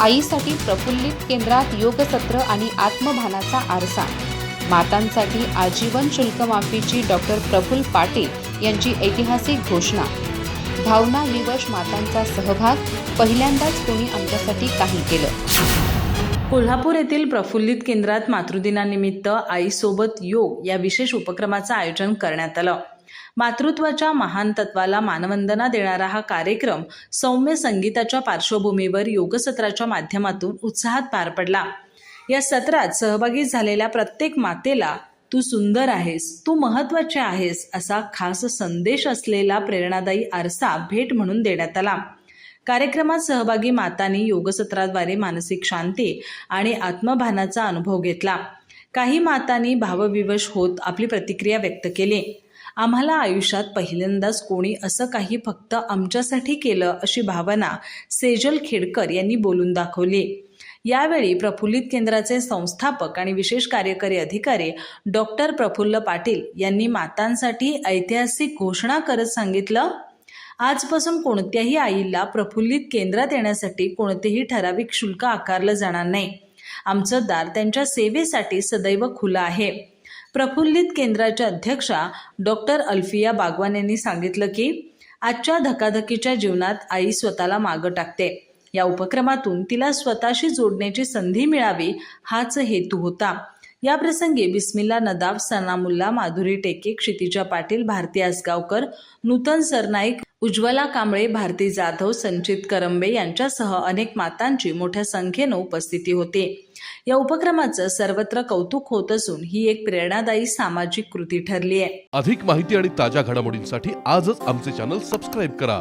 आईसाठी प्रफुल्लित केंद्रात योगसत्र आणि आत्मभानाचा आरसा. मातांसाठी आजीवन शुल्कमाफीची डॉक्टर प्रफुल्ल पाटील यांची ऐतिहासिक घोषणा. भावना विवश मातांचा सहभाग पहिल्यांदाच कोणी आमच्यासाठी काही केलं. कोल्हापूर येथील प्रफुल्लित केंद्रात मातृदिनानिमित्त आईसोबत योग या विशेष उपक्रमाचं आयोजन करण्यात आलं. मातृत्वाच्या महान तत्वाला मानवंदना देणारा हा कार्यक्रम सौम्य संगीताच्या पार्श्वभूमीवर योगसत्राच्या माध्यमातून उत्साहात पार पडला. या सत्रात सहभागी झालेल्या प्रत्येक मातेला तू सुंदर आहेस तू महत्त्वाचे आहेस असा खास संदेश असलेला प्रेरणादायी आरसा भेट म्हणून देण्यात आला. कार्यक्रमात सहभागी मातांनी योगसत्राद्वारे मानसिक शांती आणि आत्मभानाचा अनुभव घेतला. काही मातांनी भावविवश होत आपली प्रतिक्रिया व्यक्त केली. आम्हाला आयुष्यात पहिल्यांदाच कोणी असं काही फक्त आमच्यासाठी केलं अशी भावना सेजल खेडकर यांनी बोलून दाखवली. यावेळी प्रफुल्लित केंद्राचे संस्थापक आणि विशेष कार्यकारी अधिकारी डॉक्टर प्रफुल्ल पाटील यांनी मातांसाठी ऐतिहासिक घोषणा करत सांगितलं आजपासून कोणत्याही आईला प्रफुल्लित केंद्रात येण्यासाठी कोणतेही ठराविक शुल्क आकारलं जाणार नाही. आमचं दार त्यांच्या सेवेसाठी सदैव खुलं आहे. प्रफुल्लित केंद्राच्या अध्यक्षा डॉक्टर अल्फिया बागवान यांनी सांगितलं की आजच्या धकाधकीच्या जीवनात आई स्वतःला मागं टाकते. या उपक्रमातून तिला स्वतःशी जोडण्याची संधी मिळावी हाच हेतू होता. या प्रसंगी बिस्मिल्ला नदाफ सनामुल्ला माधुरी टेके क्षितिजा पाटील भारती आसगावकर नूतन सरनाईक उज्ज्वला कांबळे भारती जाधव संचित करंबे यांच्यासह अनेक मातांची मोठ्या संख्येनं उपस्थिती होती. या उपक्रमाचं सर्वत्र कौतुक होत असून ही एक प्रेरणादायी सामाजिक कृती ठरली आहे. अधिक माहिती आणि ताज्या घडामोडींसाठी आजच आमचे चॅनल सबस्क्राईब करा.